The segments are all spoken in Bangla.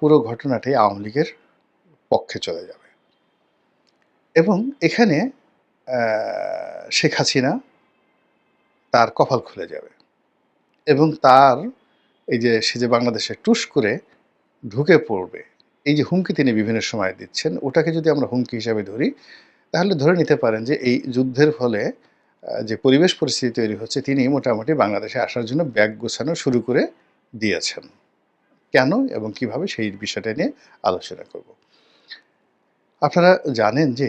পুরো ঘটনাটাই আওয়ামী লীগের পক্ষে চলে যাবে। এবং এখানে শেখ হাসিনা তার কপাল খুলে যাবে এবং তার এই যে সে যে বাংলাদেশে টুস করে ঢুকে পড়বে, এই যে হুমকি তিনি বিভিন্ন সময় দিচ্ছেন, ওটাকে যদি আমরা হুমকি হিসাবে ধরি, তাহলে ধরে নিতে পারেন যে এই যুদ্ধের ফলে যে পরিবেশ পরিস্থিতি তৈরি হচ্ছে, তিনি মোটামুটি বাংলাদেশে আসার জন্য ব্যাগ গোছানো শুরু করে দিয়েছেন। কেন এবং কীভাবে সেই বিষয়টা নিয়ে আলোচনা করব। আপনারা জানেন যে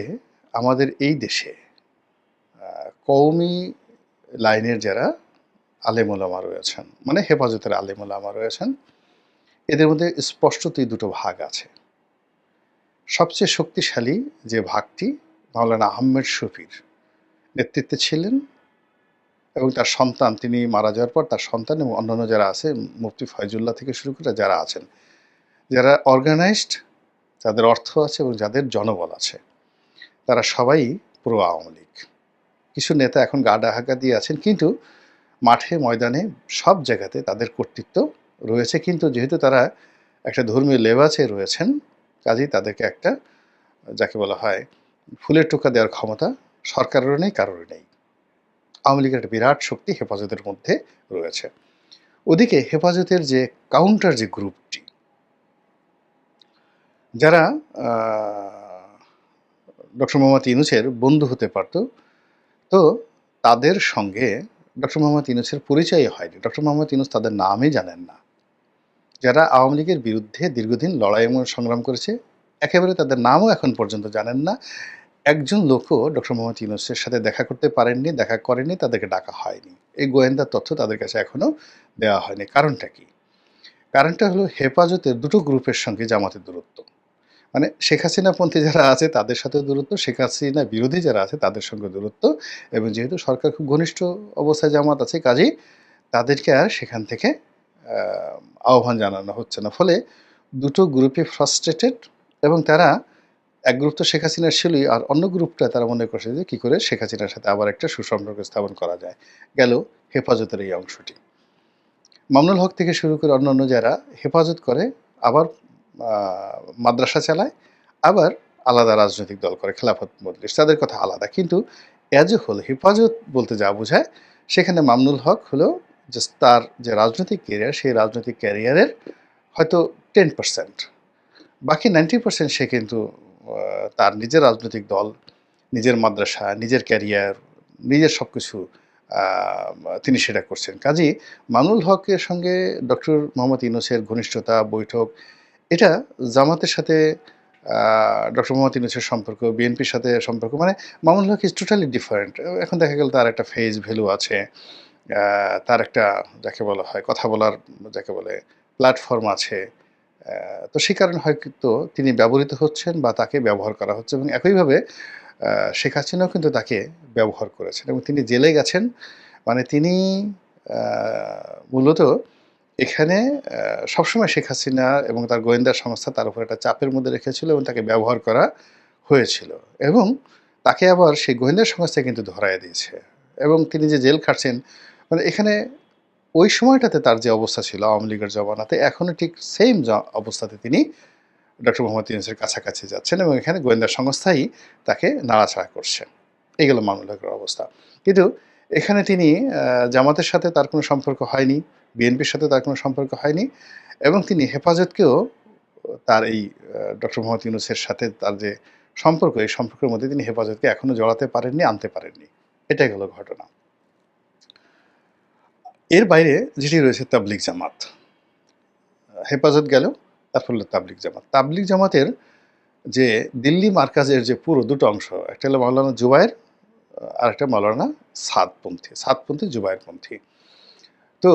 আমাদের এই দেশে কওমি লাইনের যারা আলেমুলামা রয়েছেন মানে হেফাজতের আলেমুলামা রয়েছেন, এদের মধ্যে স্পষ্টতই দুটো ভাগ আছে। সবচেয়ে শক্তিশালী যে ভাগটি মাওলানা আহমেদ শফির নেতৃত্বে ছিলেন এবং তার সন্তান, তিনি মারা যাওয়ার পর তার সন্তান এবং অন্যান্য যারা আছে, মুফতি ফয়জুল্লাহ থেকে শুরু করে যারা আছেন, যারা অর্গানাইজড যাদের অর্থ আছে এবং যাদের জনবল আছে, তারা সবাই প্রো আওয়ামী লীগ। কিছু নেতা এখন গা ডাহাকা দিয়ে আছেন, কিন্তু মাঠে, ময়দানে সব জায়গাতে তাদের কর্তৃত্ব রয়েছে, কিন্তু যেহেতু তারা একটা ধর্মীয় লেবাসে রয়েছেন, কাজেই তাদেরকে একটা, যাকে বলা হয় ফুলের টোকা দেওয়ার ক্ষমতা সরকারেরও নেই, কারোরই নেই। আওয়ামী লীগের একটা বিরাট শক্তি হেফাজতের মধ্যে রয়েছে। ওদিকে হেফাজতের যে কাউন্টার যে গ্রুপটি যারা ডক্টর মোহাম্মদ ইউনুসের বন্ধু হতে পারত, তো তাদের সঙ্গে ডক্টর মোহাম্মদ ইউনুসের পরিচয় হয়নি। ডক্টর মোহাম্মদ ইউনুস তাদের নামই জানেন না। যারা আওয়ামী লীগের বিরুদ্ধে দীর্ঘদিন লড়াই এবং সংগ্রাম করেছে, একেবারে তাদের নামও এখন পর্যন্ত জানেন না। একজন লোকও ডক্টর মোহাম্মদ ইউনুসের সাথে দেখা করতে পারেননি দেখা করেনি তাদেরকে ডাকা হয়নি। এই গোয়েন্দা তথ্য তাদের কাছে এখনও দেওয়া হয়নি। কারণটা কি? কারণটা হলো হেফাজতের দুটো গ্রুপের সঙ্গে জামাতের দূরত্ব। মানে শেখ হাসিনাপন্থী যারা আছে তাদের সাথে দূরত্ব শেখ হাসিনা বিরোধী যারা আছে তাদের সঙ্গে দূরত্ব এবং যেহেতু সরকার খুব ঘনিষ্ঠ অবস্থায় জামাত আছে কাজেই তাদেরকে আর সেখান থেকে আহ, আহ্বান জানানো হচ্ছে না। ফলে দুটো গ্রুপে ফ্রাস্ট্রেটেড এবং তারা এক গ্রুপ তো শেখ হাসিনার ছিলই আর অন্য গ্রুপটা তারা মনে করছে যে কী করে শেখ হাসিনার সাথে আবার একটা সুসম্পর্ক স্থাপন করা যায়। গেল হেফাজতের এই অংশটি। মামনুল হক থেকে শুরু করে অন্যান্য যারা হেফাজত করে, আবার মাদ্রাসা চালায়, আবার আলাদা রাজনৈতিক দল করে, খেলাফত মজলিস, তাদের কথা আলাদা। কিন্তু এজ এ হোল হেফাজত বলতে যা বোঝায়, সেখানে মামনুল হক হলো যে তার যে রাজনৈতিক ক্যারিয়ার সেই রাজনৈতিক ক্যারিয়ারের হয়তো টেন পার্সেন্ট বাকি নাইনটি পার্সেন্ট সে কিন্তু তার নিজের রাজনৈতিক দল, নিজের মাদ্রাসা, নিজের ক্যারিয়ার নিজের সব কিছু তিনি সেটা করছেন। কাজী মানুল হকের সঙ্গে ডক্টর মোহাম্মদ ইউনুসের ঘনিষ্ঠতা, বৈঠক, এটা জামাতের সাথে ডক্টর মোহাম্মদ ইউনুসের সম্পর্ক, বিএনপির সাথে সম্পর্ক মানে Mamunul Haque is totally different এখন দেখা গেল তার একটা ফেজ ভ্যালু আছে তার একটা, যাকে বলা হয়, কথা বলার, যাকে বলে প্ল্যাটফর্ম আছে। তো সেই কারণে হয়তো তিনি ব্যবহৃত হচ্ছেন বা তাকে ব্যবহার করা হচ্ছে এবং একইভাবে শেখ হাসিনাও কিন্তু তাকে ব্যবহার করেছেন এবং তিনি জেলে গেছেন। মানে তিনি মূলত এখানে সবসময় শেখ হাসিনা এবং তার গোয়েন্দা সংস্থা তার উপর একটা চাপের মধ্যে রেখেছিল এবং তাকে ব্যবহার করা হয়েছিল এবং তাকে আবার সেই গোয়েন্দা সংস্থা কিন্তু ধরায় দিয়েছে এবং তিনি যে জেল খাটছেন মানে এখানে ওই সময়টাতে তার যে অবস্থা ছিল আওয়ামী লীগের জমানাতে এখনও ঠিক সেম অবস্থাতে তিনি ডক্টর মোহাম্মদ ইউনুসের কাছাকাছি যাচ্ছেন এবং এখানে গোয়েন্দা সংস্থাই তাকে নাড়াচাড়া করছে। এই গেল অবস্থা। কিন্তু এখানে তিনি জামাতের সাথে তার কোনো সম্পর্ক হয়নি, বিএনপির সাথে তার কোনো সম্পর্ক হয়নি এবং তিনি হেফাজতকেও তার এই ডক্টর মোহাম্মদ ইউনুসের সাথে তার যে সম্পর্ক, এই সম্পর্কের মধ্যে তিনি হেফাজতকে এখনও জড়াতে পারেননি, আনতে পারেননি। এটাই হলো ঘটনা। এর বাইরে যেটি রয়েছে তাবলিক জামাত হেফাজত গেল তারপর তাবলিক জামাত। তাবলিক জামাতের যে দিল্লি মার্কাজের যে পুরো দুটো অংশ একটা হলো মাওলানা জুবায়ের আর একটা মাওলানা সাদপন্থী সাদপন্থী জুবায়েরপন্থী তো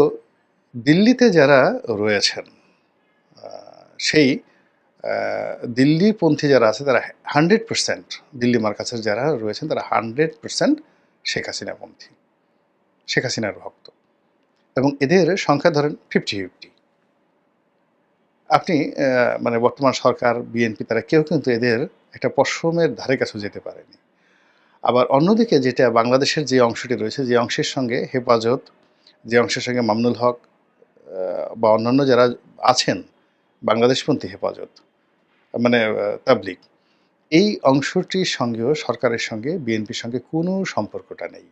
দিল্লিতে যারা রয়েছেন সেই আহ, দিল্লিপন্থী যারা আছে তারা হান্ড্রেড পার্সেন্ট দিল্লি মার্কাজের যারা রয়েছেন তারা হান্ড্রেড পার্সেন্ট শেখ হাসিনাপন্থী শেখ হাসিনার ভক্ত। এবং এদের সংখ্যা ধরেন ফিফটি ফিফটি আপনি মানে বর্তমান সরকার বিএনপি তারা কেউ কিন্তু এদের একটা পশ্চিমের ধারে কাছে যেতে পারেনি। আবার অন্যদিকে যেটা বাংলাদেশের যে অংশটি রয়েছে যে অংশের সঙ্গে হেফাজত যে অংশের সঙ্গে মামনুল হক বা অন্যান্য যারা আছেন বাংলাদেশপন্থী হেফাজত মানে আহ, তাবলিগ এই অংশটির সঙ্গেও সরকারের সঙ্গে বিএনপির সঙ্গে কোনো সম্পর্কটা নেই।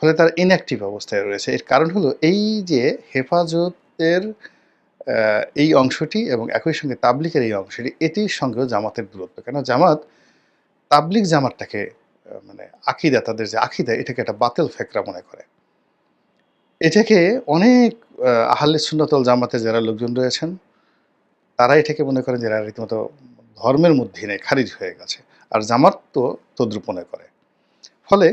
ফলে তার ইনঅ্যাক্টিভ অবস্থায় রয়েছে। এর কারণ হলো এই যে হেফাজতের এই অংশটি এবং একই সঙ্গে তাবলিকের এই অংশটি এটির সঙ্গেও জামাতের দূরত্ব। কেন? জামাত তাবলিক জামাতটাকে মানে আকিদা তাদের যে আকিদা এটাকে একটা বাতিল ফেকরা মনে করে। এটাকে অনেক আহ, আহলে সুন্নতল জামাতের যারা লোকজন রয়েছেন তারা এটাকে মনে করেন যে এরা রীতিমতো ধর্মের মধ্যে নেই খারিজ হয়ে গেছে। আর জামাত তো তদ্রুপ মনে করে। ফলে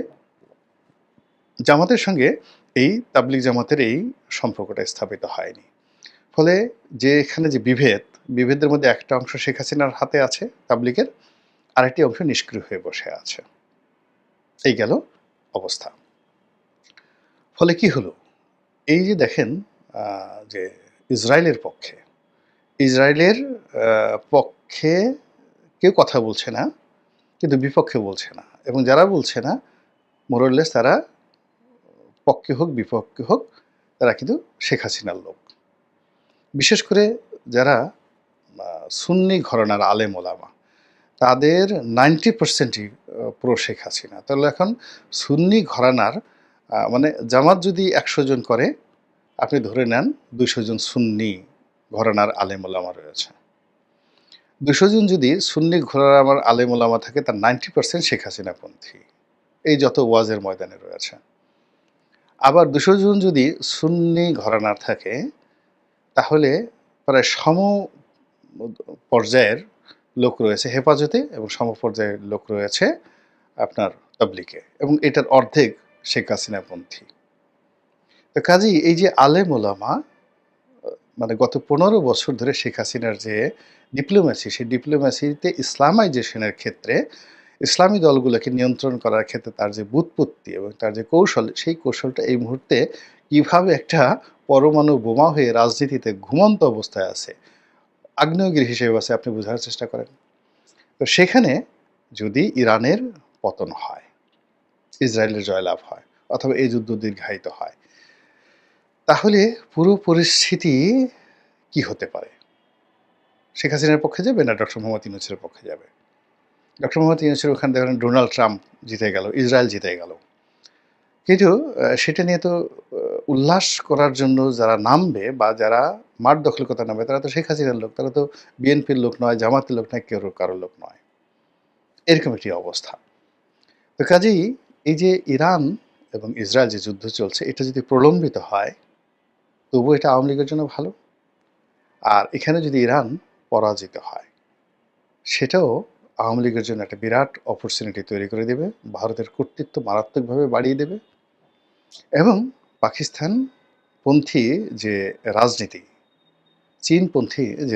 জামাতের সঙ্গে এই তাবলিক জামাতের এই সম্পর্কটা স্থাপিত হয়নি। ফলে যে এখানে যে বিভেদ, বিভেদের মধ্যে একটা অংশ শেখ হাসিনার হাতে আছে তাবলিকের আরেকটি অংশ নিষ্ক্রিয় হয়ে বসে আছে। এই গেল অবস্থা। ফলে কি হলো? এই যে দেখেন যে ইসরায়েলের পক্ষে ইসরায়েলের পক্ষে কেউ কথা বলছে না, কিন্তু বিপক্ষে বলছে না। এবং যারা বলছে না মোরলেস তারা পক্ষে হোক, বিপক্ষে হোক, তারা কিন্তু শেখ হাসিনার লোক। বিশেষ করে যারা সুন্নি ঘরানার আলেম ওলামা, তাদের নাইনটি পার্সেন্টই প্রো শেখ হাসিনা। তাহলে এখন সুন্নি ঘরানার মানে জামাত যদি একশো জন করে, আপনি ধরে নেন দুইশো জন সুন্নি ঘরানার আলেম ওলামা রয়েছে। দুশো জন যদি সুন্নি ঘরানার আলেম ওলামা থাকে, তার নাইনটি পার্সেন্ট শেখ হাসিনাপন্থী। এই যত ওয়াজের ময়দানে রয়েছে। আবার দুশো জন যদি সুন্নি ঘরানার থাকে, তাহলে প্রায় সম পর্যায়ের লোক রয়েছে হেফাজতে এবং সম পর্যায়ের লোক রয়েছে আপনার তবলিকে এবং এটার অর্ধেক শেখ হাসিনাপন্থী তো কাজেই এই যে আলেম ওলামা মানে গত পনেরো বছর ধরে শেখ হাসিনার যে ডিপ্লোম্যাসি সেই ডিপ্লোম্যাসিতে ইসলামাইজেশনের ক্ষেত্রে ইসলামী দলগুলোকে নিয়ন্ত্রণ করার ক্ষেত্রে তার যে বুৎপত্তি এবং তার যে কৌশল, সেই কৌশলটা এই মুহূর্তে কীভাবে একটা পরমাণু বোমা হয়ে রাজনীতিতে ঘুমন্ত অবস্থায় আছে, আগ্নেয়গিরি হিসেবে আছে, আপনি বোঝার চেষ্টা করেন। তো সেখানে যদি ইরানের পতন হয়, ইসরায়েলের জয়লাভ হয় অথবা এই যুদ্ধ দীর্ঘায়িত হয়, তাহলে পুরো পরিস্থিতি কি হতে পারে? শেখ হাসিনার পক্ষে যাবে না ডক্টর মোহাম্মদ ইউনুসের পক্ষে যাবে? ডক্টর মোহাম্মদ ইউনুসের ওখানে দেখেন ডোনাল্ড ট্রাম্প জিতে গেল, ইসরায়েল জিতে গেল। কিন্তু সেটা নিয়ে তো উল্লাস করার জন্য যারা নামবে বা যারা মাঠ দখল কথা নামবে, তারা তো শেখ হাসিনার লোক, তারা তো বিএনপির লোক নয়, জামাতের লোক নয়, কেউ কারোর লোক নয়। এরকম একটি অবস্থা। তো কাজেই এই যে ইরান এবং ইসরায়েল যে যুদ্ধ চলছে, এটা যদি প্রলম্বিত হয়, তবুও এটা আওয়ামী লীগের জন্য ভালো। আর এখানে যদি ইরান পরাজিত হয়, সেটাও আওয়ামী লীগের জন্য একটা বিরাট অপরচুনিটি তৈরি করে দেবে, ভারতের কর্তৃত্ব মারাত্মকভাবে বাড়িয়ে দেবে এবং পাকিস্তানপন্থী যে রাজনীতি, চীনপন্থী যে